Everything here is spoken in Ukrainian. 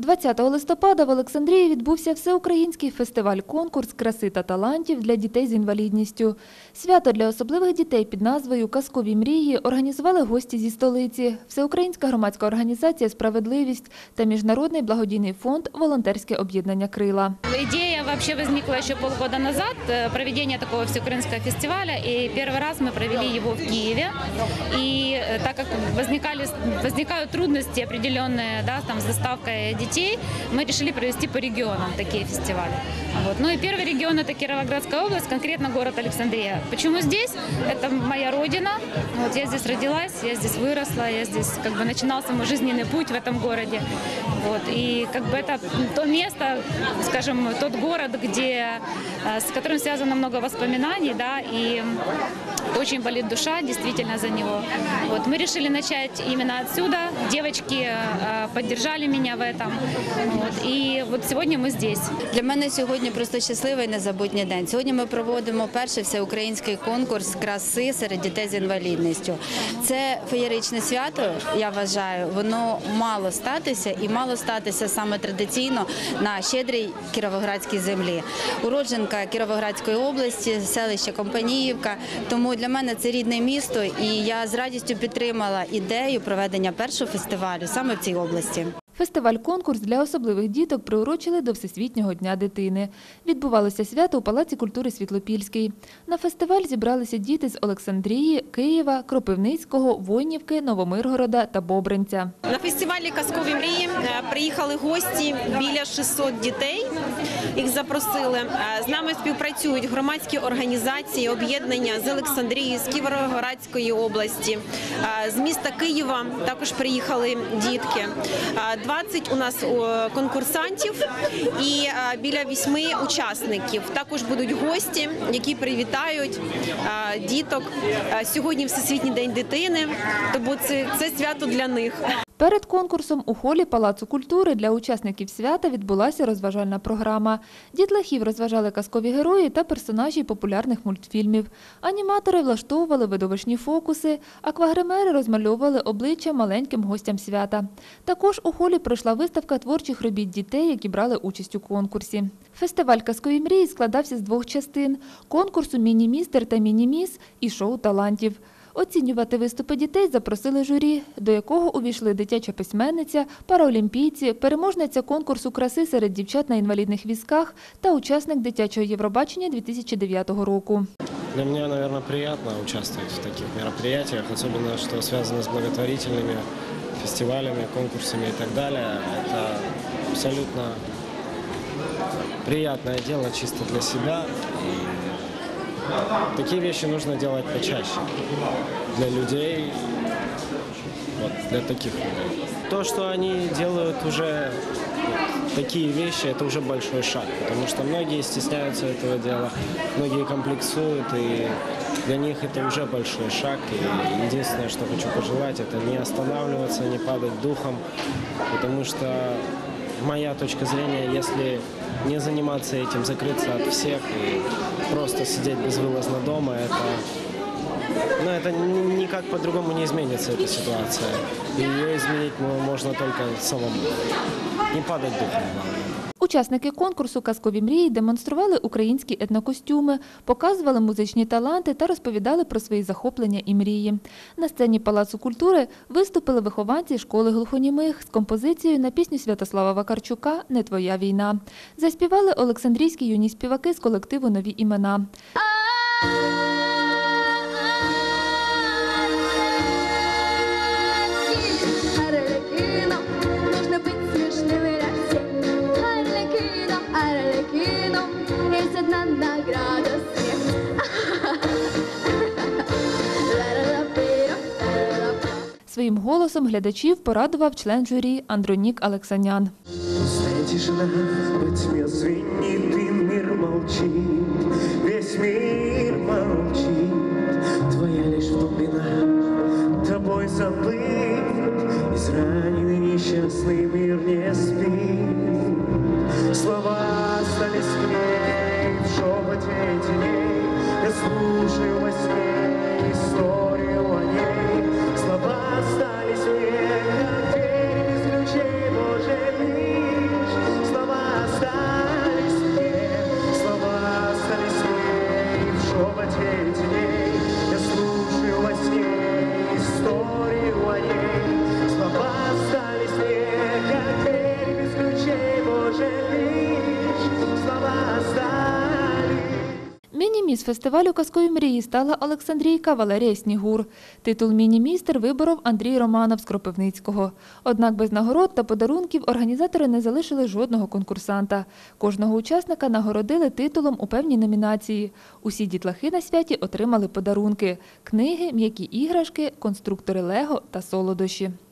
20 листопада в Олександрії відбувся всеукраїнський фестиваль-конкурс краси та талантів для дітей з інвалідністю. Свято для особливих дітей під назвою Казкові мрії організували гості зі столиці, Всеукраїнська громадська організація Справедливість та Міжнародний благодійний фонд Волонтерське об'єднання Крила. Идея вообще возникла еще полгода назад, э, проведение такого всеукраинского фестиваля. И первый раз мы провели его в Киеве. И э, так как возникали, возникают трудности определенные да, там, с доставкой детей, мы решили провести по регионам такие фестивали. Вот. Ну и первый регион это Кировоградская область, конкретно город Александрия. Почему здесь? Это моя родина. Вот я здесь родилась, я здесь выросла, я здесь как бы начинался мой жизненный путь в этом городе. Вот. И как бы это то место, скажем, тот город, где, э, с которым связано много воспоминаний, да, и очень болит душа действительно за него. Вот. Мы решили начать именно отсюда. Девочки э, поддержали меня в этом. Вот. И вот сегодня мы здесь. Для мене сьогодні просто щасливий незабутній день. Сьогодні ми проводимо перший всеукраїнський конкурс краси серед дітей з інвалідністю. Це феєричне свято, я вважаю, воно мало статися і мало статися саме традиційно на щедрій кіровоградській землі. Уродженка Кіровоградської області, селище Компаніївка. Тому для мене це рідне місто, і я з радістю підтримала ідею проведення першого фестивалю саме в цій області. Фестиваль-конкурс для особливих діток приурочили до Всесвітнього дня дитини. Відбувалося свято у Палаці культури Світлопільський. На фестиваль зібралися діти з Олександрії, Києва, Кропивницького, Войнівки, Новомиргорода та Бобринця. На фестивалі Казкові мрії е, приїхали гості біля 600 дітей. Їх запросили. Е, З нами співпрацюють громадські організації, об'єднання з Олександрії, з Кіровоградської області, е, з міста Києва. Також приїхали дітки. Е, 20 у нас конкурсантів і е, біля 8 учасників. Також будуть гості, які привітають е, діток. Е, Сьогодні Всесвітній день дитини, тому це, це свято для них. Перед конкурсом у холі Палацу культури для учасників свята відбулася розважальна програма. Дітлахів розважали казкові герої та персонажі популярних мультфільмів. Аніматори влаштовували видовищні фокуси, аквагримери розмальовували обличчя маленьким гостям свята. Також у холі пройшла виставка творчих робіт дітей, які брали участь у конкурсі. Фестиваль казкові мрії складався з двох частин: конкурсу Міні-містер та Міні-міс і шоу талантів. Оцінювати виступи дітей запросили журі, до якого увійшли дитяча письменниця, параолімпійці, переможниця конкурсу краси серед дівчат на інвалідних візках та учасник дитячого Євробачення 2009 року. Для меня, наверное, приятно участвовать в таких мероприятиях, особенно что связано с благотворительными фестивалями, конкурсами и так далее. Это абсолютно приятное дело чисто для себя. Такие вещи нужно делать почаще для людей, вот, для таких людей. То, что они делают уже такие вещи, это уже большой шаг, потому что многие стесняются этого дела, многие комплексуют, и для них это уже большой шаг. И единственное, что хочу пожелать, это не останавливаться, не падать духом, потому что моя точка зрения, если не заниматься этим, закрыться от всех и просто сидеть безвылазно дома, это но это ни- никак по-другому не изменится, эта ситуация. И ее изменить можно только самому. Не падать духом. Учасники конкурсу Казкові мрії демонстрували українські етнокостюми, показували музичні таланти та розповідали про свої захоплення і мрії. На сцені Палацу культури виступили вихованці школи глухонімих з композицією на пісню Святослава Вакарчука Не твоя війна. Заспівали Олександрійські юні співаки з колективу Нові імена. Своїм голосом глядачів порадував член журі Андронік Алексанян. Пустая тишина в тьме звенит, и мир молчит, весь мир молчит. Міні-міс фестивалю Казкові мрії стала Олександрійка Валерія Снігур. Титул міні-містер виборов Андрій Романов з Кропивницького. Однак без нагород та подарунків організатори не залишили жодного конкурсанта. Кожного учасника нагородили титулом у певній номінації. Усі дітлахи на святі отримали подарунки – книги, м'які іграшки, конструктори Лего та солодощі.